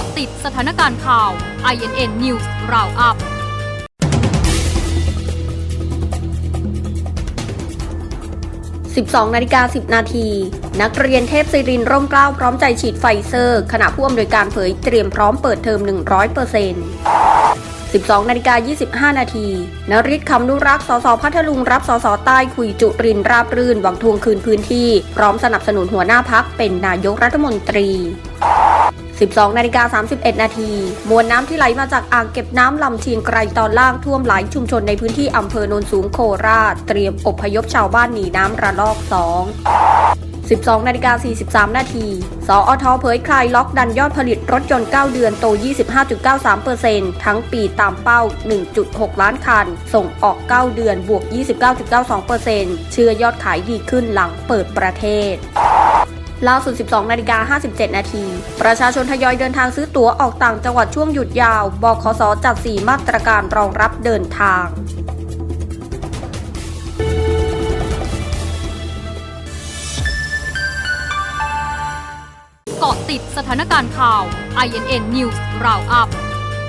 าะติดสถานการณ์ข่าว INN News Roundup 12นาฬิกา10 นาที นักเรียนเทพศิรินร่มเกล้าพร้อมใจฉีดไฟเซอร์ ขณะผู้อำนวยการเผยเตรียมพร้อมเปิดเทอม 100% 12นาฬิกา25 นาทีนริศคำนุรักษ์ สสพัทลุง รับสสใต้คุยจุรินราบรื่น หวังทวงคืนพื้นที่ พร้อมสนับสนุนหัวหน้าพักเป็นนายกรัฐมนตรี 12 นาฬิกา 31 นาที มวลน้ำที่ไหลมาจากอ่างเก็บน้ำลำเชียงไกรตอนล่างท่วมหลายชุมชนในพื้นที่อำเภอโนนสูงโคราช เตรียมอพยพชาวบ้านหนีน้ำระลอก 2 12 นาฬิกา 43 นาทีสอทอเผยคลายล็อกดันยอดผลิตรถยนต์ 9 เดือนโต 25.93%ทั้งปีตามเป้า 1.6 ล้านคัน ส่งออก 9 เดือนบวก 29.92%เชื่อยอดขายดีขึ้นหลังเปิดประเทศ ล่าสุด 12 นาฬิกา 57 นาที ประชาชนทยอยเดินทางซื้อตั๋วออกต่างจังหวัดช่วงหยุดยาวบขสจัด 4 มาตรการรองรับเดินทางเกาะติดสถานการณ์ข่าว INN News Roundup